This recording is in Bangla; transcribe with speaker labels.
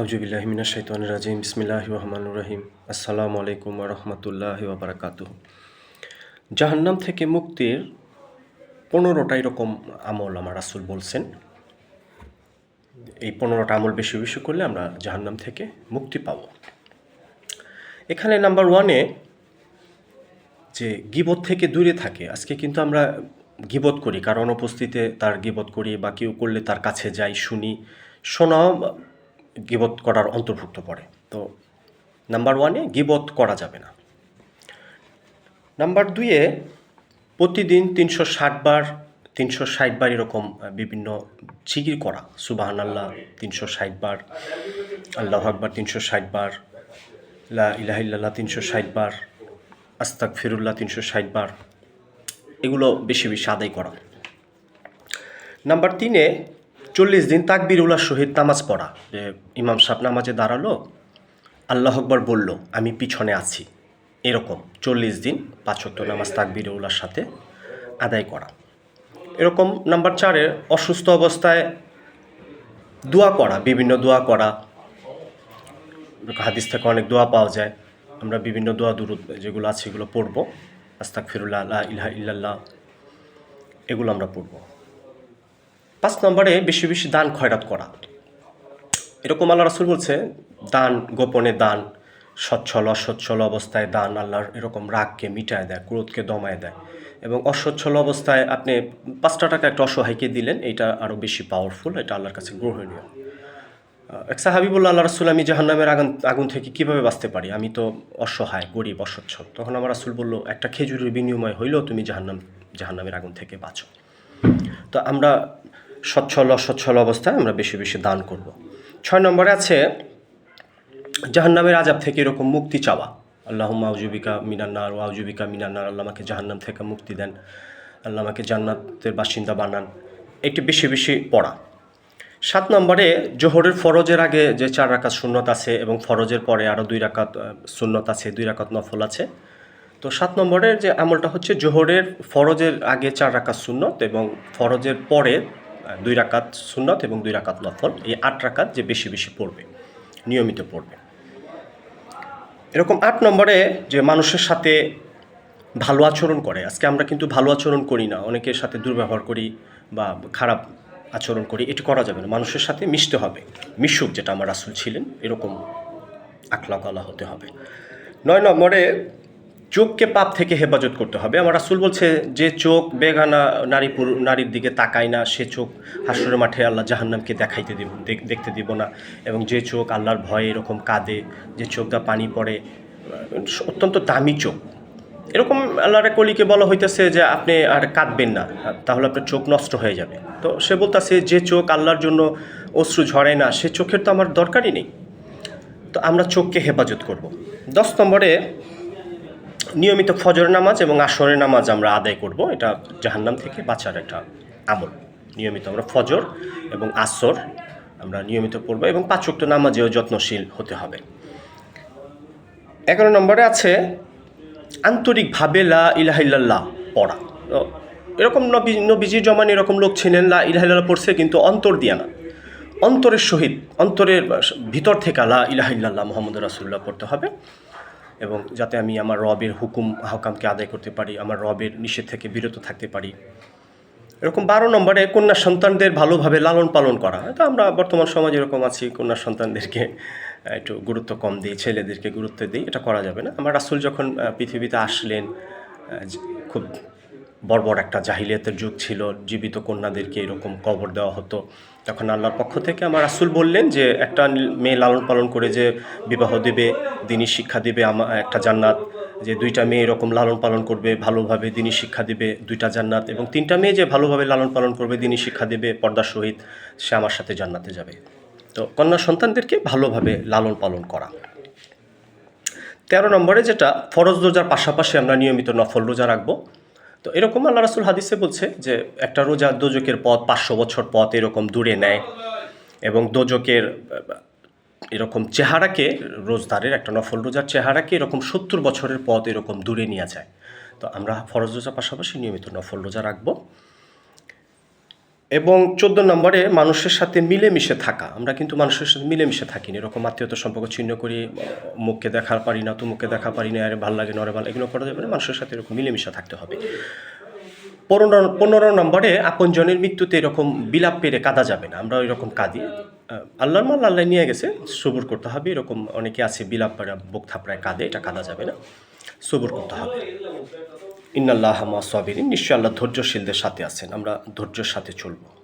Speaker 1: আউজুবিল্লাহিমিনা শৈতান রাজিম, বিসমিল্লাহ রহমান রহিম। আসসালামু আলাইকুম রহমতুল্লাহ বারাকাত জাহান্নাম থেকে মুক্তির পনেরোটা এরকম আমল আমার রাসুল বলছেন। এই পনেরোটা আমল বেশি বেশি করলে আমরা জাহান্নাম থেকে মুক্তি পাব। এখানে নাম্বার ওয়ানে যে গিবত থেকে দূরে থাকে, আজকে কিন্তু আমরা গিবত করি, কারণ উপস্থিতে তার গিবত করি বা কেউ করলে তার কাছে যাই, শুনি শোনাও গিবত করার অন্তর্ভুক্ত পড়ে। তো নাম্বার ওয়ানে গিবত করা যাবে না। নাম্বার দুইয়ে প্রতিদিন তিনশো ষাট বার, তিনশো ষাট বার এরকম বিভিন্ন জিকির করা। সুবাহান আল্লাহ তিনশো ষাট বার, আল্লাহ আকবার, তিনশো ষাট বার, লা ইলাহিল্লাহ তিনশো ষাট বার আস্তাক ফিরুল্লাহ তিনশো ষাট বার, এগুলো বেশি বেশি আদায় করা। নাম্বার তিনে চল্লিশ দিন তাকবির উল্লাহ শহীদ নামাজ পড়া। যে ইমাম সাহেব নামাজে দাঁড়াল, আল্লাহ আকবর বলল, আমি পিছনে আছি। এরকম চল্লিশ দিন পাঁচক্ত নামাজ তাকবির উল্লার সাথে আদায় করা। এরকম নাম্বার চারে অসুস্থ অবস্থায় দোয়া করা, বিভিন্ন দোয়া করা। হাদিস থেকে অনেক দোয়া পাওয়া যায়। আমরা বিভিন্ন দোয়া দুরুদ যেগুলো আছে এগুলো পড়ব। আস্তাক ফিরুল্লাহ আল্লাহ ইলাহা ইল্লাল্লাহ, এগুলো আমরা পড়ব। পাঁচ নম্বরে বেশি বেশি দান খয়রাত করা। এরকম আল্লাহ রাসুল বলছে, দান, গোপনে দান, সচ্ছল, অসচ্ছল অবস্থায় দান আল্লাহর এরকম রাগকে মিটায় দেয়, ক্রোধকে দমায় দেয় এবং অসচ্ছল অবস্থায় আপনি পাঁচটা টাকা একটা অসহায়কে দিলেন এটা আরও বেশি পাওয়ারফুল এটা আল্লাহর কাছে গ্রহণীয়। এক সাহাবিবুল্লাহ আল্লাহ রাসুল, আমি জাহান্নামের আগুন আগুন থেকে কীভাবে বাঁচতে পারি? আমি তো অসহায়, গরিব, অসচ্ছল। তখন আমার রাসুল বলল, একটা খেজুরের বিনিময় হইলেও তুমি জাহান্নাম, জাহান্নামের আগুন থেকে বাঁচো। তো আমরা সচ্ছল, অসচ্ছল অবস্থায় আমরা বেশি বেশি দান করব। ছয় নম্বরে আছে জাহান্নামের আজাব থেকে এরকম মুক্তি চাওয়া। আল্লাহ মাউজুবিকা মিনান্নার ওয়াউজুবিকা মিনান্নার আল্লাহ আমাকে জাহান্নাম থেকে মুক্তি দেন। আল্লাহ আমাকে জান্নাতের বাসিন্দা বানান। এটি বেশি বেশি পড়া। সাত নম্বরে, জোহরের ফরজের আগে যে চার রাকাত সুন্নত আছে এবং ফরজের পরে আরও দুই রাকাত সুন্নত আছে, দুই রাকাত নফল আছে। তো সাত নম্বরের যে আমলটা হচ্ছে, জোহরের ফরজের আগে চার রাকাত সুন্নত এবং ফরজের পরে দুই রাকাত সুন্নত এবং দুই রাকাত নফল। এই আট রাকাত যে বেশি বেশি পড়বে, নিয়মিত পড়বে। এরকম আট নম্বরে যে মানুষের সাথে ভালো আচরণ করে, আজকে আমরা কিন্তু ভালো আচরণ করি না, অনেকের সাথে দুর্ব্যবহার করি বা খারাপ আচরণ করি, এটি করা যাবে না। মানুষের সাথে মিশতে হবে, মিশুক যেটা আমার রাসুল ছিলেন, এরকম আখলাকালা হতে হবে। নয় নম্বরে চোখকে পাপ থেকে হেফাজত করতে হবে। আমার রাসুল বলছে যে, চোখ বেগানা নারী নারীর দিকে তাকায় না, সে চোখ হাসরের মাঠে আল্লাহ জাহান্নামকে দেখাইতে দিব, দেখ- দেখতে দিব না। এবং যে চোখ আল্লাহর ভয়ে এরকম কাঁদে, যে চোখ দা পানি পড়ে, অত্যন্ত দামি চোখ। এরকম আল্লাহর কলিকে বলা হইতেছে যে, আপনি আর কাঁদবেন না, তাহলে আপনার চোখ নষ্ট হয়ে যাবে। তো সে বলতেছে, যে চোখ আল্লাহর জন্য অশ্রু ঝরে না, সে চোখের তো আমার দরকারই নেই। তো আমরা চোখকে হেফাজত করব। দশ নম্বরে নিয়মিত ফজর নামাজ এবং আসরের নামাজ আমরা আদায় করব। এটা জাহান্নাম থেকে বাঁচার একটা আমল। নিয়মিত আমরা ফজর এবং আসর আমরা নিয়মিত পড়ব এবং পাঁচক্ত নামাজেও যত্নশীল হতে হবে। এগারো নম্বরে আছে আন্তরিকভাবে লা ইলাহিল্লাহ পড়া। এরকম নবী, নবীজির জমান এরকম লোক ছিলেন, লা ইলাহিল্লাহ পড়ছে কিন্তু অন্তর দিয়া না। অন্তরের সহিত, অন্তরের ভিতর থেকে লা ইলাহিল্লাহ মোহাম্মদ রাসুল্লাহ পড়তে হবে। এবং যাতে আমি আমার রবের হুকুম হকামকে আদায় করতে পারি, আমার রবের নিষেধ থেকে বিরত থাকতে পারি। এরকম বারো নম্বরে কন্যা সন্তানদের ভালোভাবে লালন পালন করা। তো আমরা বর্তমান সমাজে এরকম আছি, কন্যা সন্তানদেরকে একটু গুরুত্ব কম দিই, ছেলেদেরকে গুরুত্ব দিই, এটা করা যাবে না। আমার রাসুল যখন পৃথিবীতে আসলেন খুব বর্বর একটা জাহিলিয়াতের যুগ ছিল, জীবিত কন্যাদেরকে এরকম কবর দেওয়া হতো। তখন আল্লাহর পক্ষ থেকে আমার রাসুল বললেন যে, একটা মেয়ে লালন পালন করে যে বিবাহ দেবে, দিনই শিক্ষা দেবে আমার একটা জান্নাত। যে দুইটা মেয়ে এরকম লালন পালন করবে, ভালোভাবে দিনই শিক্ষা দেবে, দুইটা জান্নাত। এবং তিনটা মেয়ে যে ভালোভাবে লালন পালন করবে, দিনই শিক্ষা দেবে, পর্দার সহিত সে আমার সাথে জান্নাতে যাবে। তো কন্যা সন্তানদেরকে ভালোভাবে লালন পালন করা। তেরো নম্বরে যেটা, ফরজ রোজার পাশাপাশি আমরা নিয়মিত নফল রোজা রাখব। তো এরকম আল্লাহ রাসুল হাদিসে বলছে যে একটা রোজা দোজকের পথ পাঁচশো বছর পথ এরকম দূরে নেয় এবং দোজকের এরকম চেহারাকে, রোজদারের একটা নফল রোজার চেহারাকে এরকম সত্তর বছরের পথ এরকম দূরে নিয়ে যায়। তো আমরা ফরজ রোজার পাশাপাশি নিয়মিত নফল রোজা রাখব। এবং চোদ্দ নম্বরে মানুষের সাথে মিলেমিশে থাকা। আমরা কিন্তু মানুষের সাথে মিলেমিশে থাকি না এরকম আত্মীয়তা সম্পর্ক ছিন্ন করি, মুখকে দেখার পারি না তুমুখকে দেখা পারি না, আরে ভালো লাগে না, আরে ভালো এগুলো করা যাবে না। মানুষের সাথে এরকম মিলেমিশে থাকতে হবে। পনেরো পনেরো নম্বরে আপনজনের মৃত্যুতে এরকম বিলাপ পেরে কাঁদা যাবে না। আমরা ওই রকম কাঁদি আল্লাহর মাল আল্লাহ নিয়ে গেছে। সবুর করতে হবে। এরকম অনেকে আছে বিলাপ পাড়া বুক থাপড়ায় কাঁদে। এটা কাঁদা যাবে না। সবুর করতে হবে। ইন্নাল্লাহ মা সাবিরিন নিশ্চয় আল্লাহ ধৈর্যশীলদের সাথে আছেন। আমরা ধৈর্যের সাথে চলবো।